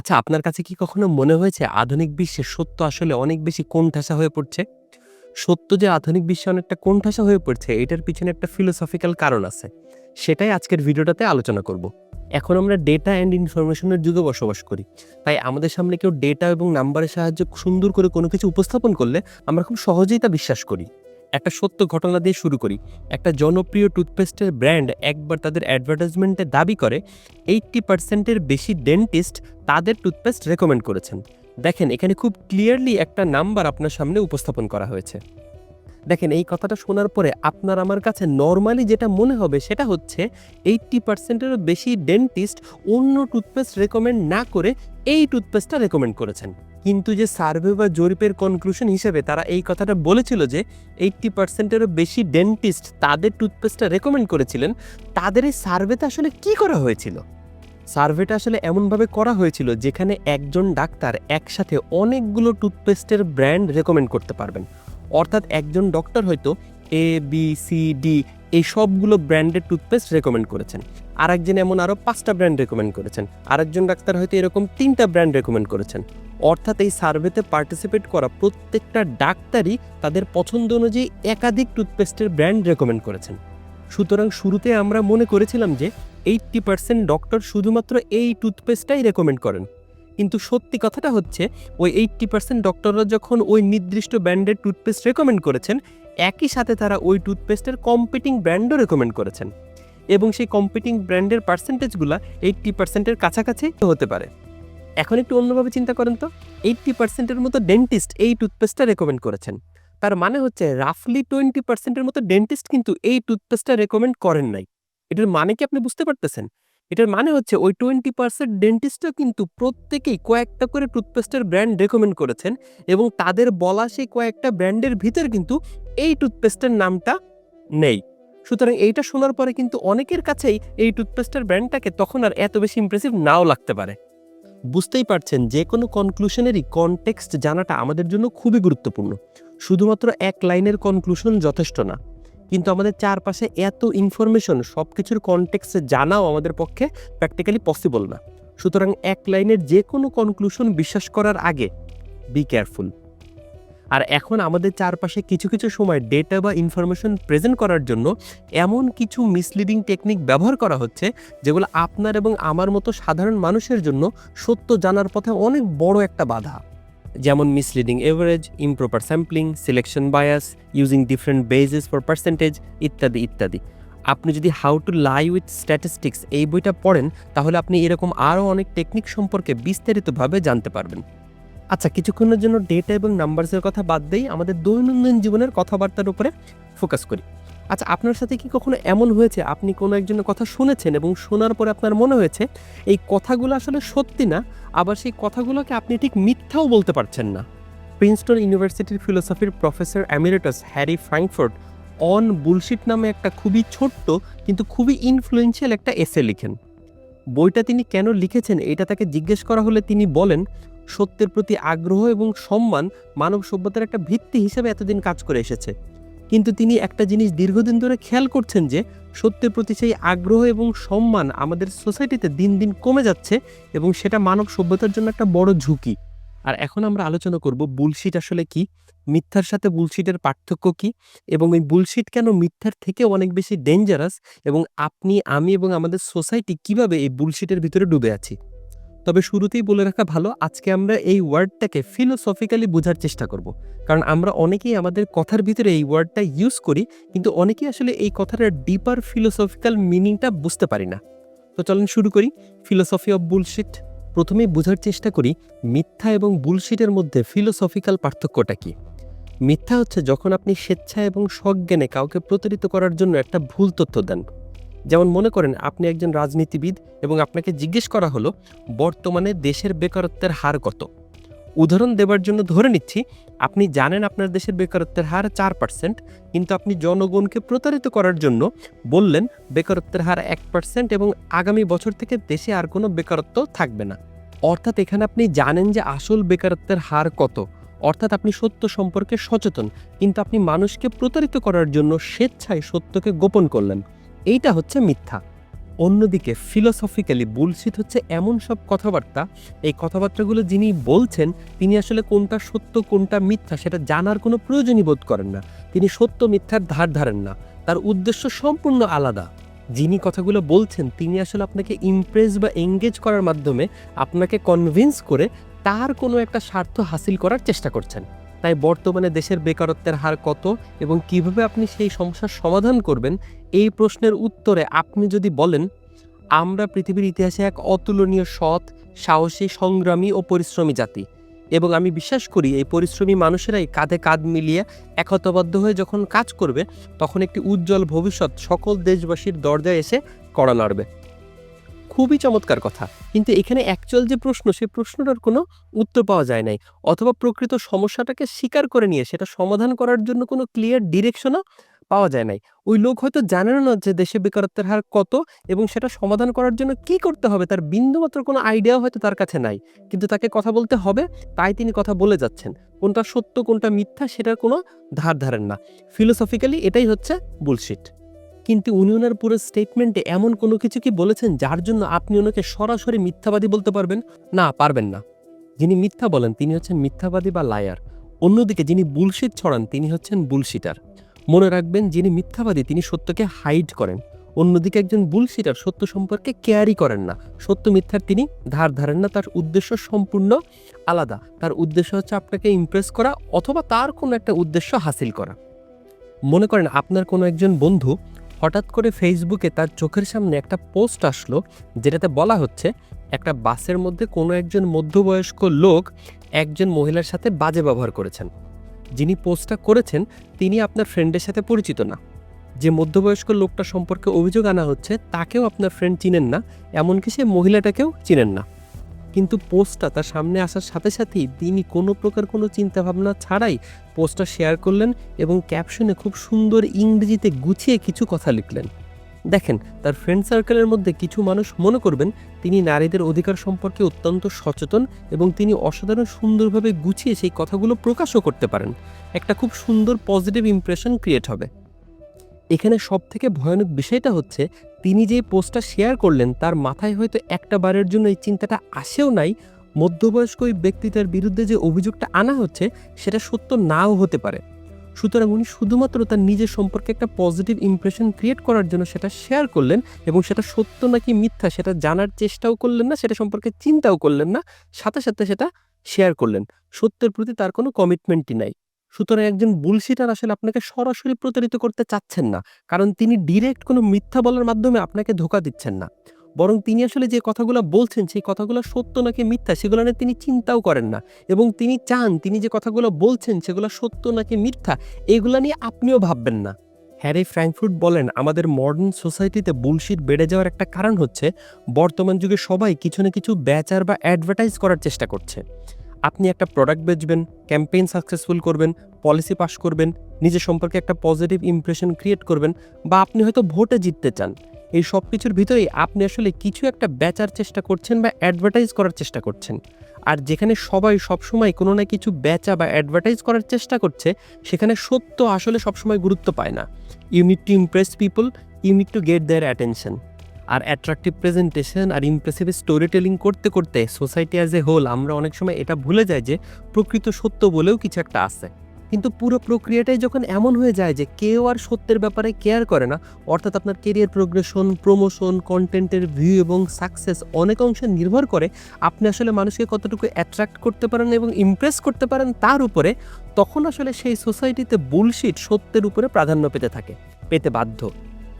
আচ্ছা আপনার কাছে কি কখনো মনে হয়েছে আধুনিক বিশ্বে সত্য আসলে অনেক বেশি কোণঠাসা হয়ে পড়ছে? সত্য যে আধুনিক বিশ্বে অনেকটা কোণঠাসা হয়ে পড়ছে, এটার পিছনে একটা ফিলোসফিক্যাল কারণ আছে। সেটাই আজকের ভিডিওটাতে আলোচনা করব। এখন আমরা ডেটা অ্যান্ড ইনফরমেশনের যুগে বসবাস করি। তাই আমাদের সামনে কেউ ডেটা এবং নাম্বারের সাহায্যে সুন্দর করে কোনো কিছু উপস্থাপন করলে আমরা খুব সহজেই তা বিশ্বাস করি। একটা সত্য ঘটনা দিয়ে শুরু করি। একটা জনপ্রিয় টুথপেস্টের ব্র্যান্ড একবার তাদের অ্যাডভার্টাইজমেন্টে দাবি করে, এইট্টি পার্সেন্টের বেশি ডেন্টিস্ট তাদের টুথপেস্ট রেকমেন্ড করেছেন। দেখেন, এখানে খুব ক্লিয়ারলি একটা নাম্বার আপনার সামনে উপস্থাপন করা হয়েছে। দেখেন, এই কথাটা শোনার পরে আপনার আমার কাছে নর্মালি যেটা মনে হবে সেটা হচ্ছে এইট্টি পার্সেন্টেরও বেশি ডেন্টিস্ট অন্য টুথপেস্ট রেকমেন্ড না করে এই টুথপেস্টটা রেকমেন্ড করেছেন। কিন্তু যে সার্ভে বা জরিপের কনক্লুশন হিসেবে তারা এই কথাটা বলেছিল যে এইট্টি পার্সেন্টেরও বেশি ডেন্টিস্ট তাদের টুথপেস্টটা রেকমেন্ড করেছিলেন, তাদের এই সার্ভেতে আসলে কি করা হয়েছিল? সার্ভেটা আসলে এমনভাবে করা হয়েছিল যেখানে একজন ডাক্তার একসাথে অনেকগুলো টুথপেস্টের ব্র্যান্ড রেকমেন্ড করতে পারবেন। অর্থাৎ একজন ডক্টর হয়তো এ বি সি ডি এই সবগুলো ব্র্যান্ডের টুথপেস্ট রেকমেন্ড করেছেন। আরেকজন এমন আরও পাঁচটা ব্র্যান্ড রেকমেন্ড করেছেন। আরেকজন ডাক্তার হয়তো এরকম তিনটা ব্র্যান্ড রেকমেন্ড করেছেন। অর্থাৎ এই সার্ভেতে পার্টিসিপেট করা প্রত্যেকটা ডাক্তারই তাদের পছন্দ অনুযায়ী একাধিক টুথপেস্টের ব্র্যান্ড রেকমেন্ড করেছেন। সুতরাং শুরুতে আমরা মনে করেছিলাম যে এইট্টি পার্সেন্ট ডক্টর শুধুমাত্র এই টুথপেস্টটাই রেকমেন্ড করেন। কিন্তু সত্যি কথাটা হচ্ছে, ওই এইট্টি পার্সেন্ট ডক্টররা যখন ওই নির্দিষ্ট ব্র্যান্ডের টুথপেস্ট রেকমেন্ড করেছেন, একই সাথে তারা ওই টুথপেস্টের কম্পিটিং ব্র্যান্ডও রেকমেন্ড করেছেন। এবং সেই কম্পিটিং ব্র্যান্ডের পার্সেন্টেজগুলো এইট্টি পার্সেন্টের কাছাকাছি হতে পারে। এখন একটু অন্যভাবে চিন্তা করেন তো এইট্টি পার্সেন্টের মতো ডেন্টিস্ট এই টুথপেস্টটা রেকমেন্ড করেছেন। তার মানে হচ্ছে রাফলি টোয়েন্টি পার্সেন্টের মতো ডেন্টিস্ট কিন্তু এই টুথপেস্টটা রেকমেন্ড করেন নাই। এটার মানে কি আপনি বুঝতে পারতেছেন? এটার মানে হচ্ছে ওই টোয়েন্টি পার্সেন্ট ডেন্টিস্টও কিন্তু প্রত্যেকেই কয়েকটা করে টুথপেস্টের ব্র্যান্ড রেকমেন্ড করেছেন এবং তাদের বলা সেই কয়েকটা ব্র্যান্ডের ভিতর কিন্তু এই টুথপেস্টের নামটা নেই। সুতরাং এইটা শোনার পরে কিন্তু অনেকের কাছেই এই টুথপেস্টের ব্র্যান্ডটাকে তখন আর এত বেশি ইমপ্রেসিভ নাও লাগতে পারে। বুঝতেই পারছেন যে কোনো কনক্লুশনেরই কনটেক্সট জানাটা আমাদের জন্য খুবই গুরুত্বপূর্ণ। শুধুমাত্র এক লাইনের কনক্লুশন যথেষ্ট না। কিন্তু আমাদের চারপাশে এত ইনফরমেশন সব কিছুর কনটেক্সে জানাও আমাদের পক্ষে প্র্যাকটিক্যালি পসিবল না। সুতরাং এক লাইনের যে কোনো কনক্লুশন বিশ্বাস করার আগে বি কেয়ারফুল আর এখন আমাদের চারপাশে কিছু কিছু সময় ডেটা বা ইনফরমেশন প্রেজেন্ট করার জন্য এমন কিছু মিসলিডিং টেকনিক ব্যবহার করা হচ্ছে, যেগুলো আপনার এবং আমার মতো সাধারণ মানুষের জন্য সত্য জানার পথে অনেক বড় একটা বাধা। যেমন misleading average improper sampling selection bias using different bases for percentage ইত্যাদি ইত্যাদি। আপনি যদি how to lie with statistics এই বইটা পড়েন, তাহলে আপনি এরকম আরও অনেক টেকনিক সম্পর্কে বিস্তারিতভাবে জানতে পারবেন। আচ্ছা কিছুক্ষণের জন্য ডেটা এবং নাম্বারসের কথা বাদ দিয়েই আমাদের দৈনন্দিন জীবনের কথাবার্তার উপরে ফোকাস করি। আচ্ছা আপনার সাথে কি কখনো এমন হয়েছে? আপনি কোনো একজনের কথা শুনেছেন এবং শোনার পরে আপনার মনে হয়েছে, এই কথাগুলো আসলে সত্যি না? আবার সেই কথাগুলোকে আপনি ঠিক মিথ্যাও বলতে পারছেন না? প্রিন্সটন ইউনিভার্সিটির ফিলোসফির professor emeritus Harry Frankfurt on bullshit নামে একটা খুবই ছোট্ট কিন্তু খুবই ইনফ্লুয়েন্সিয়াল একটা এসে লিখেন। বইটা তিনি কেন লিখেছেন এটা তাকে জিজ্ঞেস করা হলে তিনি বলেন, সত্যের প্রতি আগ্রহ এবং সম্মান মানব সভ্যতার একটা ভিত্তি হিসেবে এতদিন কাজ করে এসেছে। কিন্তু তিনি একটা জিনিস দীর্ঘদিন ধরে খেয়াল করছেন যে, সত্যের প্রতি সেই আগ্রহ এবং সম্মান আমাদের সোসাইটিতে দিন দিন কমে যাচ্ছে এবং সেটা মানব সভ্যতার জন্য একটা বড় ঝুঁকি। আর এখন আমরা আলোচনা করব বুলশিট আসলে কি, মিথ্যার সাথে বুলশিটের পার্থক্য কি, এবং এই বুলশিট কেন মিথ্যার থেকে অনেক বেশি ডেঞ্জারাস এবং আপনি, আমি এবং আমাদের সোসাইটি কীভাবে এই বুলশিটের ভিতরে ডুবে আছি? তবে শুরুতেই বলে রাখা ভালো, আজকে আমরা এই ওয়ার্ডটাকে ফিলোসফিক্যালি বোঝার চেষ্টা করব। কারণ আমরা অনেকেই আমাদের কথার ভিতরে এই ওয়ার্ডটা ইউজ করি, কিন্তু অনেকেই আসলে এই কথাটার ডিপার ফিলোসফিক্যাল মিনিংটা বুঝতে পারি না। তো চলেন শুরু করি ফিলোসফি অফ বুলশিট প্রথমেই বোঝার চেষ্টা করি, মিথ্যা এবং বুলশিটের মধ্যে ফিলোসফিক্যাল পার্থক্যটা কি? মিথ্যা হচ্ছে যখন আপনি স্বেচ্ছা এবং সজ্ঞানে কাউকে প্রতারিত করার জন্য একটা ভুল তথ্য দেন। যেমন মনে করেন আপনি একজন রাজনীতিবিদ এবং আপনাকে জিজ্ঞেস করা হলো, বর্তমানে দেশের বেকারত্বের হার কত? উদাহরণ দেবার জন্য ধরে নিচ্ছি, আপনি জানেন আপনার দেশের বেকারত্বের হার চার পার্সেন্ট কিন্তু আপনি জনগণকে প্রতারিত করার জন্য বললেন, বেকারত্বের হার এক পার্সেন্ট এবং আগামী বছর থেকে দেশে আর কোনো বেকারত্ব থাকবে না। অর্থাৎ এখানে আপনি জানেন যে আসল বেকারত্বের হার কত। অর্থাৎ আপনি সত্য সম্পর্কে সচেতন, কিন্তু আপনি মানুষকে প্রতারিত করার জন্য স্বেচ্ছায় সত্যকে গোপন করলেন। এইটা হচ্ছে মিথ্যা। অন্যদিকে ফিলোসফিক্যালি বুলশিট হচ্ছে এমন সব কথাবার্তা। এই কথাবার্তাগুলো যিনি বলছেন, তিনি আসলে কোনটা সত্য, কোনটা মিথ্যা সেটা জানার কোনো প্রয়োজনই বোধ করেন না। তিনি সত্য, মিথ্যার ধার ধারেন না। তার উদ্দেশ্য সম্পূর্ণ আলাদা। যিনি কথাগুলো বলছেন, তিনি আসলে আপনাকে ইমপ্রেস বা এঙ্গেজ করার মাধ্যমে আপনাকে কনভিন্স করে তার কোনো একটা স্বার্থ হাসিল করার চেষ্টা করছেন। তাই বর্তমানে দেশের বেকারত্বের হার কত এবং কীভাবে আপনি সেই সমস্যার সমাধান করবেন এই প্রশ্নের উত্তরে আপনি যদি বলেন, আমরা পৃথিবীর ইতিহাসে এক অতুলনীয় সৎ, সাহসী, সংগ্রামী ও পরিশ্রমী জাতি এবং আমি বিশ্বাস করি এই পরিশ্রমী মানুষেরাই কাঁধে কাঁধ মিলিয়ে একতাবদ্ধ হয়ে যখন কাজ করবে, তখন একটি উজ্জ্বল ভবিষ্যৎ সকল দেশবাসীর দরজায় এসে কড়া নাড়বে। খুবই চমৎকার কথা। কিন্তু এখানে অ্যাকচুয়াল যে প্রশ্ন সেই প্রশ্নটার কোনো উত্তর পাওয়া যায় নাই। অথবা প্রকৃত সমস্যাটাকে স্বীকার করে নিয়ে সেটা সমাধান করার জন্য কোনো ক্লিয়ার ডিরেকশনও পাওয়া যায় নাই। ওই লোক হয়তো জানেন না যে দেশে বেকারত্বের হার কত এবং সেটা সমাধান করার জন্য কি করতে হবে, তার বিন্দুমাত্র কোনো আইডিয়াও হয়তো তার কাছে নাই। কিন্তু তাকে কথা বলতে হবে, তাই তিনি কথা বলে যাচ্ছেন। কোনটা সত্য, কোনটা মিথ্যা সেটার কোনো ধার ধারেন না। ফিলোসফিক্যালি এটাই হচ্ছে বুলশিট কিন্তু উনি ওনার পুরো স্টেটমেন্টে এমন কোনো কিছু কি বলেছেন যার জন্য আপনি ওনাকে সরাসরি মিথ্যাবাদী বলতে পারবেন? না পারবেন না। যিনি মিথ্যা বলেন, তিনি হচ্ছেন মিথ্যাবাদী বা লায়ার অন্যদিকে যিনি বুলশিট ছড়ান, তিনি হচ্ছেন বুলশিটার মনে রাখবেন যিনি মিথ্যাবাদী, তিনি সত্যকে হাইড করেন। অন্যদিকে একজন বুলশিটার সত্য সম্পর্কে কেয়ারই করেন না। সত্য মিথ্যার তিনি ধার ধারেন না, তার উদ্দেশ্য সম্পূর্ণ আলাদা। তার উদ্দেশ্য হচ্ছে আপনাকে ইমপ্রেস করা অথবা তার কোনো একটা উদ্দেশ্য হাসিল করা। মনে করেন আপনার কোনো একজন বন্ধু হঠাৎ করে ফেসবুকে তার চোখের সামনে একটা পোস্ট আসলো, যেটাতে বলা হচ্ছে একটা বাসের মধ্যে কোনো একজন মধ্যবয়স্ক লোক একজন মহিলার সাথে বাজে ব্যবহার করেছেন। যিনি পোস্টটা করেছেন, তিনি আপনার ফ্রেন্ডের সাথে পরিচিত না। যে মধ্যবয়স্ক লোকটা সম্পর্কে অভিযোগ আনা হচ্ছে, তাকেও আপনার ফ্রেন্ড চিনেন না, এমনকি সে মহিলাটাকেও চিনেন না। কিন্তু পোস্টটা তার সামনে আসার সাথে সাথেই তিনি কোনো প্রকার কোনো চিন্তাভাবনা ছাড়াই পোস্টটা শেয়ার করলেন এবং ক্যাপশনে খুব সুন্দর ইংরেজিতে গুছিয়ে কিছু কথা লিখলেন। দেখেন, তার ফ্রেন্ড সার্কেলের মধ্যে কিছু মানুষ মনে করবেন তিনি নারীদের অধিকার সম্পর্কে অত্যন্ত সচেতন এবং তিনি অসাধারণ সুন্দরভাবে গুছিয়ে সেই কথাগুলো প্রকাশও করতে পারেন। একটা খুব সুন্দর পজিটিভ ইমপ্রেশন ক্রিয়েট হবে। এখানে সব থেকে ভয়ানক বিষয়টা হচ্ছে, তিনি যে পোস্টটা শেয়ার করলেন, তার মাথায় হয়তো একটা বারের জন্য এই চিন্তাটা আসেও নাই। মধ্যবয়স্ক ওই ব্যক্তিটার বিরুদ্ধে যে অভিযোগটা আনা হচ্ছে, সেটা সত্য নাও হতে পারে। সুতরাং উনি শুধুমাত্র তার নিজের সম্পর্কে একটা পজিটিভ ইমপ্রেশন ক্রিয়েট করার জন্য সেটা শেয়ার করলেন এবং সেটা সত্য নাকি মিথ্যা সেটা জানার চেষ্টাও করলেন না, সেটা সম্পর্কে চিন্তাও করলেন না, সাথে সাথে সেটা শেয়ার করলেন। সত্যের প্রতি তার কোনো কমিটমেন্টই নাই। সুতরাং একজন বুলশিটার আসলে আপনাকে সরাসরি প্রতারিত করতে চাচ্ছেন না, কারণ তিনি ডিরেক্ট কোনো মিথ্যা বলার মাধ্যমে আপনাকে ধোকা দিচ্ছেন না। বরং তিনি আসলে যে কথাগুলো বলছেন, সেই কথাগুলো সত্য নাকি মিথ্যা, সেগুলো নিয়ে তিনি চিন্তাও করেন না। এবং তিনি চান, তিনি যে কথাগুলো বলছেন, সেগুলো সত্য নাকি মিথ্যা, এগুলো নিয়ে আপনিও ভাববেন না। হ্যারি ফ্র্যাঙ্কফুট বলেন, আমাদের মডার্ন সোসাইটিতে বুলশিট বেড়ে যাওয়ার একটা কারণ হচ্ছে, বর্তমান যুগে সবাই কিছু না কিছু বেচার বা অ্যাডভার্টাইজ করার চেষ্টা করছে। আপনি একটা প্রোডাক্ট বেচবেন ক্যাম্পেইন সাকসেসফুল করবেন পলিসি পাস করবেন, নিজের সম্পর্কে একটা পজিটিভ ইমপ্রেশন ক্রিয়েট করবেন, বা আপনি হয়তো ভোটে জিততে চান। এই সব কিছুর ভিতরেই আপনি আসলে কিছু একটা বেচার চেষ্টা করছেন বা অ্যাডভার্টাইজ করার চেষ্টা করছেন। আর যেখানে সবাই সবসময় কোনো না কিছু বেচা বা অ্যাডভার্টাইজ করার চেষ্টা করছে, সেখানে সত্য আসলে সবসময় গুরুত্ব পায় না। You need to impress people you need to get their attention R attractive presentation আর ইমপ্রেসিভ স্টোরি টেলিং করতে করতে সোসাইটি অ্যাজ এ হোল আমরা অনেক সময় এটা ভুলে যাই যে প্রকৃত সত্য বলেও কিছু একটা আছে। কিন্তু পুরো প্রক্রিয়াটাই যখন এমন হয়ে যায় যে কেউ আর সত্যের ব্যাপারে কেয়ার করে না, অর্থাৎ আপনার কেরিয়ার প্রোগ্রেশন প্রমোশন কন্টেন্টের ভিউ এবং সাকসেস অনেক অংশে নির্ভর করে, আপনি আসলে মানুষকে কতটুকু অ্যাট্রাক্ট করতে পারেন এবং ইমপ্রেস করতে পারেন তার উপরে, তখন আসলে সেই সোসাইটিতে বুলশিট সত্যের উপরে প্রাধান্য পেতে থাকে, পেতে বাধ্য।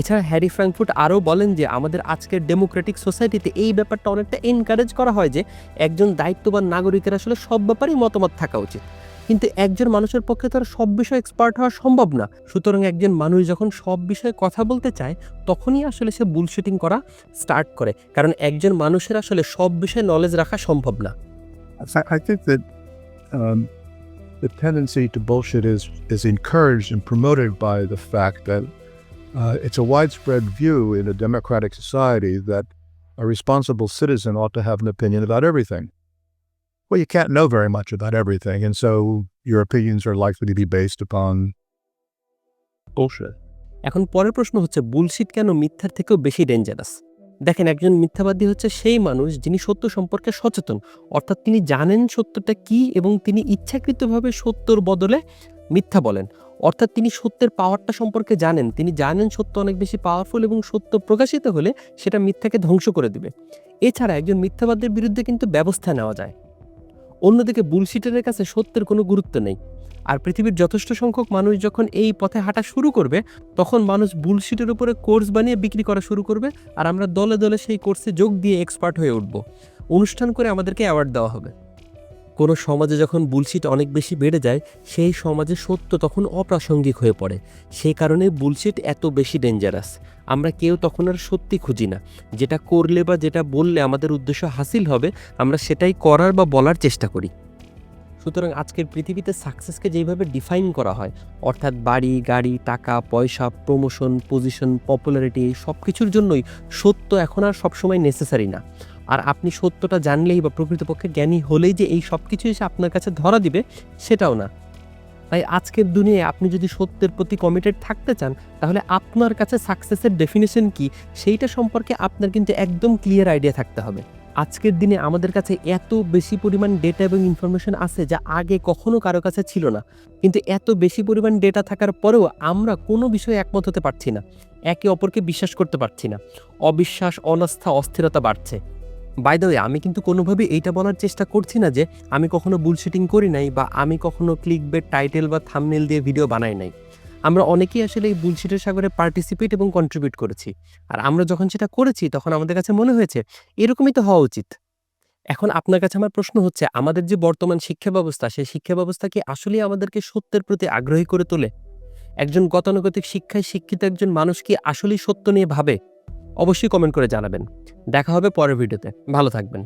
এছাড়া হ্যারি ফ্র্যাঙ্কফুট আরও বলেন যে, আমাদের আজকের ডেমোক্রেটিক সোসাইটিতে এই ব্যাপারটা অনেকটা এনকারেজ করা হয় যে, একজন দায়িত্ববান নাগরিকের আসলে সব ব্যাপারেই মতামত থাকা উচিত। কিন্তু একজন মানুষের পক্ষে তার সব বিষয়ে এক্সপার্ট হওয়া সম্ভব না সুতরাং একজন মানুষ যখন সব বিষয়ে কথা বলতে চায় তখনই আসলে সে বুলশিটিং করা স্টার্ট করে কারণ একজন মানুষের আসলে সব বিষয়ে নলেজ রাখা সম্ভব না um, the tendency to bullshit is is encouraged and promoted by the fact that uh, it's a widespread view in a democratic society that a responsible citizen ought to have an opinion about everything. Well, you can't know very much about everything, and so your opinions are likely to be based upon bullshit. এখন পরের প্রশ্ন হচ্ছে bullshit কেন মিথ্যার থেকেও বেশি dangerous দেখেন একজন মিথ্যাবাদী হচ্ছে সেই মানুষ যিনি সত্য সম্পর্কে সচেতন। অর্থাৎ তিনি জানেন সত্যটা কি এবং তিনি ইচ্ছাকৃতভাবে সত্যর বদলে মিথ্যা বলেন। অর্থাৎ তিনি সত্যের পাওয়ারটা সম্পর্কে জানেন। তিনি জানেন সত্য অনেক বেশি পাওয়ারফুল এবং সত্য প্রকাশিত হলে সেটা মিথ্যাকে ধ্বংস করে দিবে। এছাড়া একজন মিথ্যাবাদের বিরুদ্ধে কিন্তু ব্যবস্থা নেওয়া যায়। অন্যদিকে বুলশিটের কাছে সত্যের কোনো গুরুত্ব নেই। আর পৃথিবীর যথেষ্ট সংখ্যক মানুষ যখন এই পথে হাঁটা শুরু করবে, তখন মানুষ বুলশিটের উপরে কোর্স বানিয়ে বিক্রি করা শুরু করবে আর আমরা দলে দলে সেই কোর্সে যোগ দিয়ে এক্সপার্ট হয়ে উঠব। অনুষ্ঠান করে আমাদেরকে অ্যাওয়ার্ড দেওয়া হবে। কোনো সমাজে যখন বুলশিট অনেক বেশি বেড়ে যায়, সেই সমাজে সত্য তখন অপ্রাসঙ্গিক হয়ে পড়ে। সেই কারণে বুলশিট এত বেশি ডেঞ্জারাস আমরা কেউ তখন আর সত্যি খুঁজি না। যেটা করলে বা যেটা বললে আমাদের উদ্দেশ্য হাসিল হবে, আমরা সেটাই করার বা বলার চেষ্টা করি। সুতরাং আজকের পৃথিবীতে সাকসেসকে যেভাবে ডিফাইন করা হয়, অর্থাৎ বাড়ি, গাড়ি, টাকা, পয়সা প্রমোশন পজিশন পপুলারিটি সব কিছুর জন্যই সত্য এখন আর সবসময় নেসেসারি না। আর আপনি সত্যটা জানলেই বা প্রকৃতপক্ষে জ্ঞানী হলেই যে এই সব কিছু এসে আপনার কাছে ধরা দিবে, সেটাও না। তাই আজকের দুনিয়ায় আপনি যদি সত্যের প্রতি কমিটেড থাকতে চান, তাহলে আপনার কাছে সাকসেসের ডেফিনেশন কি, সেইটা সম্পর্কে আপনার কিন্তু একদম ক্লিয়ার আইডিয়া থাকতে হবে। আজকের দিনে আমাদের কাছে এত বেশি পরিমাণ ডেটা এবং ইনফরমেশন আছে যা আগে কখনো কারও কাছে ছিল না। কিন্তু এত বেশি পরিমাণ ডেটা থাকার পরেও আমরা কোনো বিষয়ে একমত হতে পারছি না। একে অপরকে বিশ্বাস করতে পারছি না। অবিশ্বাস, অনাস্থা, অস্থিরতা বাড়ছে। বাই দ্য ওয়ে আমি কিন্তু কোনোভাবেই এইটা বলার চেষ্টা করছি না যে আমি কখনো বুলশিটিং করি নাই বা আমি কখনো ক্লিক বেড টাইটেল বা থামনেল দিয়ে ভিডিও বানাই নাই। আমরা অনেকেই আসলে এই বুলশিটের সাগরে পার্টিসিপেট এবং কন্ট্রিবিউট করেছি। আর আমরা যখন সেটা করেছি, তখন আমাদের কাছে মনে হয়েছে, এরকমই তো হওয়া উচিত। এখন আপনার কাছে আমার প্রশ্ন হচ্ছে, আমাদের যে বর্তমান শিক্ষা ব্যবস্থা, সেই শিক্ষা ব্যবস্থা কি আসলেই আমাদেরকে সত্যের প্রতি আগ্রহী করে তোলে? একজন গতানুগতিক শিক্ষায় শিক্ষিত একজন মানুষ কি আসলেই সত্য নিয়ে ভাবে? অবশ্যই কমেন্ট করে জানাবেন। দেখা হবে পরের ভিডিওতে ভালো থাকবেন।